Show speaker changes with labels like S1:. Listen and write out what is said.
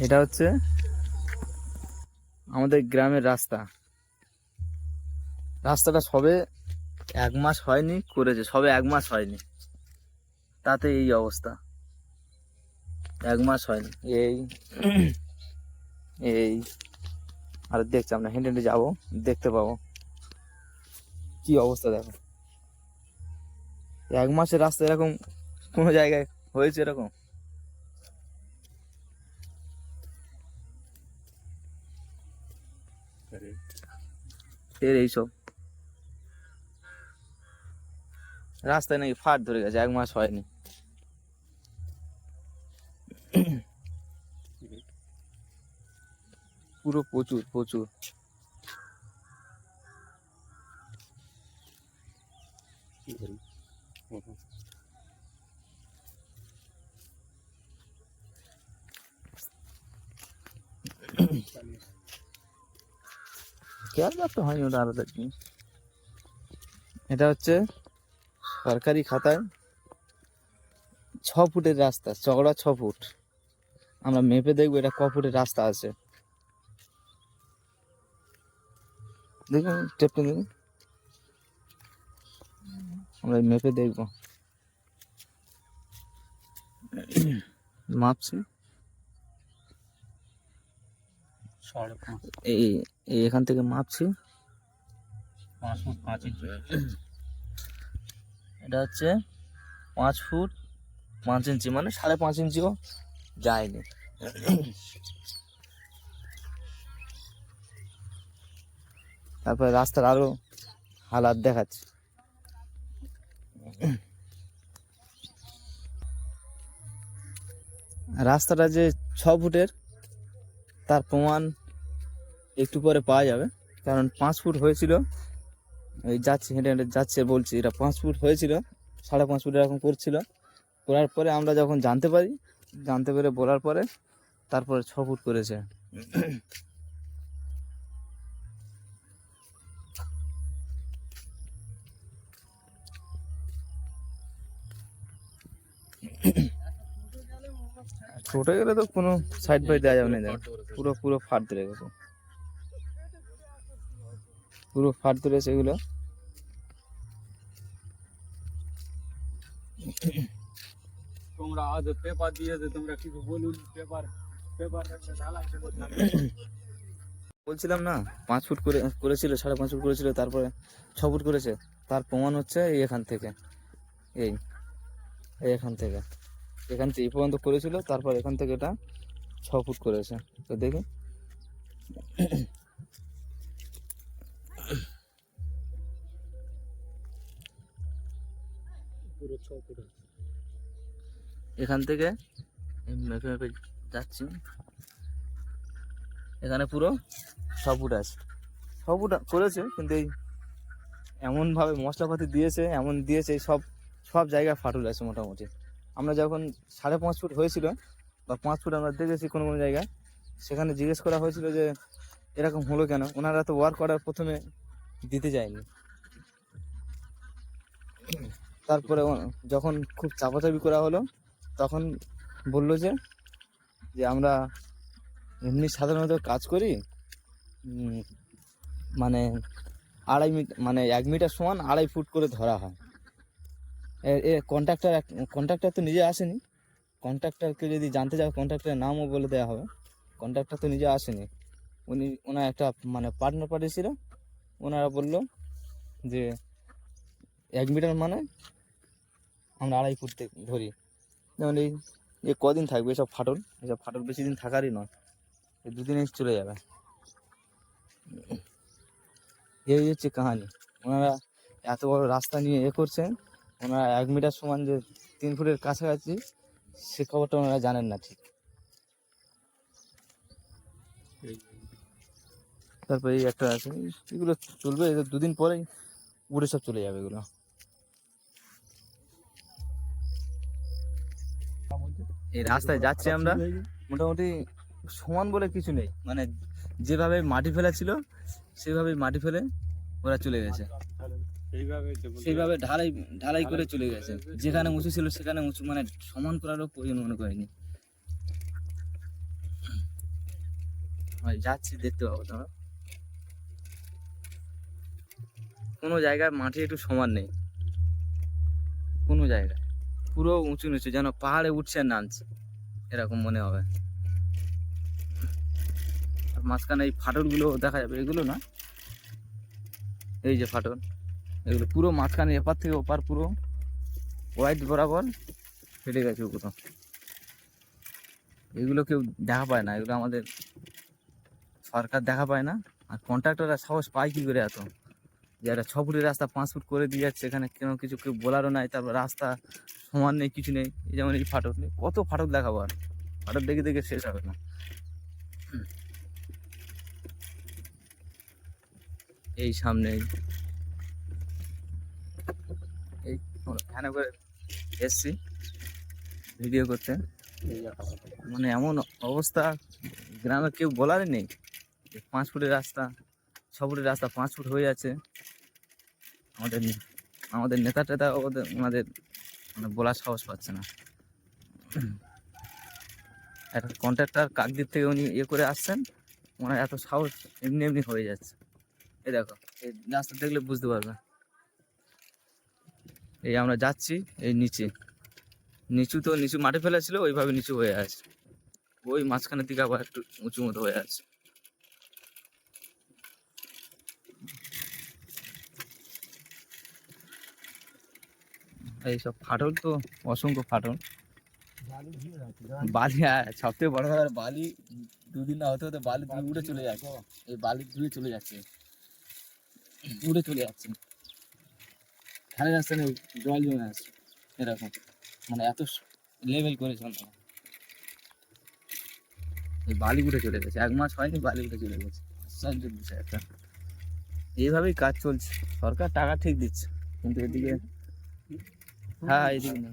S1: এটা হচ্ছে আমাদের গ্রামের রাস্তা। রাস্তাটা সবে এক মাস হয়নি, করেছে। সবে এক মাস হয়নি। তাতে এই অবস্থা। এক মাস হয়নি। এই এই। আর দেখছি আমরা, হেঁটে হেঁটে যাব, দেখতে পাবো। কি অবস্থা দেখো। এক মাসের রাস্তা এরকম কোনো জায়গায় হয়েছে এরকম? এর এইসব। রাস্তায় নাকি ফাট ধরে গেছে এক মাস হয়নি। পুরো প্রচুর প্রচুর। খেয়াল রাখতে হয়নি ওটা আলাদা জিনিস। এটা হচ্ছে সরকারি খাতায় ছ ফুটের রাস্তা, চওড়া ছ ফুট। আমরা মেপে দেখব এটা ক ফুটের রাস্তা আছে। দেখুন টেপটা দেখুন আমরা মেপে দেখব। মাপছি। এই এই এখান থেকে মাপছি।
S2: পাঁচ ফুট পাঁচ ইঞ্চি।
S1: এটা হচ্ছে পাঁচ ফুট পাঁচ ইঞ্চি মানে সাড়ে পাঁচ ইঞ্চিও যায়নি। তারপরে রাস্তার আরও হালাত দেখাচ্ছে। রাস্তাটা যে ছ ফুটের তার প্রমাণ একটু পরে পাওয়া যাবে। কারণ পাঁচ ফুট হয়েছিল ওই যাচ্ছে, হেঁটে হেঁটে যাচ্ছে বলছি এটা পাঁচ ফুট হয়েছিল, সাড়ে পাঁচ ফুট এরকম করছিল। করার পরে আমরা যখন জানতে পারি, জানতে পেরে বলার পরে তারপরে ছ ফুট করেছে। ছোট গেলে তো কোনো সাইড বাই দেওয়া যাবে না পুরো পুরো ফাট ধরে গেছে। পুরো ফাট ধরেছে এগুলো।
S2: তোমরা আজ পেপার দিয়েছে তোমরা কিছু বলুন? পেপার পেপার
S1: বলছিলাম না পাঁচ ফুট করে করেছিল সাড়ে পাঁচ ফুট করেছিল তারপরে ছ ফুট করেছে। তার প্রমাণ হচ্ছে এই এখান থেকে। এই এই এখান থেকে। এখান থেকে এই পর্যন্ত করেছিল, তারপর এখান থেকে এটা ছ ফুট করেছে। তো দেখি। এখান থেকে মেপে মেপে যাচ্ছি। এখানে পুরো ছ ফুট আছে। ছ ফুট করেছে, কিন্তু এই এমনভাবে মশলাপাতি দিয়েছে, এমন দিয়েছে সব সব জায়গায় ফাটল আছে মোটামুটি। আমরা যখন সাড়ে পাঁচ ফুট হয়েছিল, বা পাঁচ ফুট আমরা দেখেছি কোনো কোনো জায়গায়, সেখানে জিজ্ঞেস করা হয়েছিল যে, এরকম হলো কেন? ওনারা তো ওয়ার্ক অর্ডার প্রথমে দিতে যায়নি। তারপরে যখন খুব চাপাচাপি করা হলো, তখন বলল যে যে আমরা এমনি সাধারণত কাজ করি মানে আড়াই মিটার মানে এক মিটার সমান আড়াই ফুট করে ধরা হয়। এ- কন্ট্রাক্টর কন্ট্রাক্টর তো নিজে আসেনি। কন্ট্রাক্টরকে যদি জানতে যাও কন্ট্রাক্টরের নামও বলে দেওয়া হবে। কন্ট্রাক্টর তো নিজে আসেনি। উনি, ওনার একটা মানে পার্টনার পার্টি ছিল ওনারা বলল যে, এক মিটার মানে আমরা আড়াই ফুট ধরি। যেমন এই, এ কদিন থাকবে এসব ফাটল? এসব ফাটল বেশি দিন থাকারই নয়। এই দুদিনে চলে যাবে। এই হচ্ছে কাহানি। ওনারা এত বড় রাস্তা নিয়ে এ করছেন। ওনারা এক মিটার সমান যে তিন ফুটের কাছাকাছি, সে খবরটা ওনারা জানেন না ঠিক। তারপরে এই একটা আছে, এগুলো চলবে দুদিন পরেই উড়ে সব চলে যাবে এগুলো। এই রাস্তায় যাচ্ছি আমরা, মোটামুটি সমান বলে কিছু নেই। মানে যেভাবে মাটি ফেলা ছিল, সেভাবেই মাটি ফেলে ওরা চলে গেছে।
S2: সেইভাবে
S1: ঢালাই ঢালাই করে চলে গেছে। যেখানে উঁচু ছিল সেখানে উঁচু মানে সমান করারও প্রয়োজন মনে করেনি। যাচ্ছি দেখতে পাবো তোমরা কোনো জায়গায় মাটি একটু সমান নেই। কোনো জায়গায়। পুরো উঁচু নিচু যেন পাহাড়ে উঠছে আর নামছে। এরকম মনে হবে। আর মাঝখানে এই ফাটলগুলো দেখা যাবে। এগুলো না? এই যে ফাটল। এগুলো পুরো মাঝখানে, এপার থেকে ওপার পুরো হোয়াইট বরাবর ফেটে গেছে ওগুলো এগুলো কেউ দেখা পায় না, এগুলো আমাদের সরকার দেখা পায় না। আর কন্ট্রাক্টররা সাহস পায় কী করে এত? যে একটা ছ ফুটের রাস্তা পাঁচ ফুট করে দিয়ে যাচ্ছে, এখানে কেন কিছু কেউ বলারও নাই, তারপর রাস্তা সমান নেই, কিছু নেই, এই যেমন এই ফাটক নেই, কত ফাটক দেখাবো আর? ফাটক দেখে দেখে শেষ হবে না। এই সামনে এই- এই ভ্যানে করে এসছি ভিডিও করতে। মানে এমন অবস্থা, গ্রামে কেউ বলারই নেই। পাঁচ ফুটের রাস্তা, ছ ফুটের রাস্তা পাঁচ ফুট হয়ে যাচ্ছে। আমাদের আমাদের নেতা টেতা ওদের, ওনাদের মানে বলার সাহস পাচ্ছে না। একটা কন্ট্রাক্টর কাকদ্বীপ থেকে উনি ইয়ে করে আসছেন, ওনার এত সাহস এমনি এমনি হয়ে যাচ্ছে। এই দেখো, এই রাস্তা দেখলে বুঝতে পারবে। এই আমরা যাচ্ছি, এই নিচে। নিচু তো নিচু মাঠে ফেলেছিল ওইভাবে নিচু হয়ে আছে। ওই মাঝখানের দিকে আবার একটু উঁচু মতো হয়ে আছে। এইসব ফাটল তো, অসংখ্য ফাটল। বালি হ্যাঁ সব থেকে বড় কথা বালি দুদিন না হতে হতে বালি উড়ে চলে যাচ্ছে। এই বালি ধুয়ে চলে যাচ্ছে। উড়ে চলে যাচ্ছে। ধারে রাস্তা নেই জল জমে আসছে এরকম। মানে এত লেভেল করেছে ওনারা। এই বালি উঠে চলে গেছে। এক মাস হয়নি বালি উঠে চলে গেছে। আশ্চর্যের বিষয় একটা এইভাবেই কাজ চলছে। সরকার টাকা ঠিক দিচ্ছে কিন্তু এদিকে হ্যাঁ এদিকে না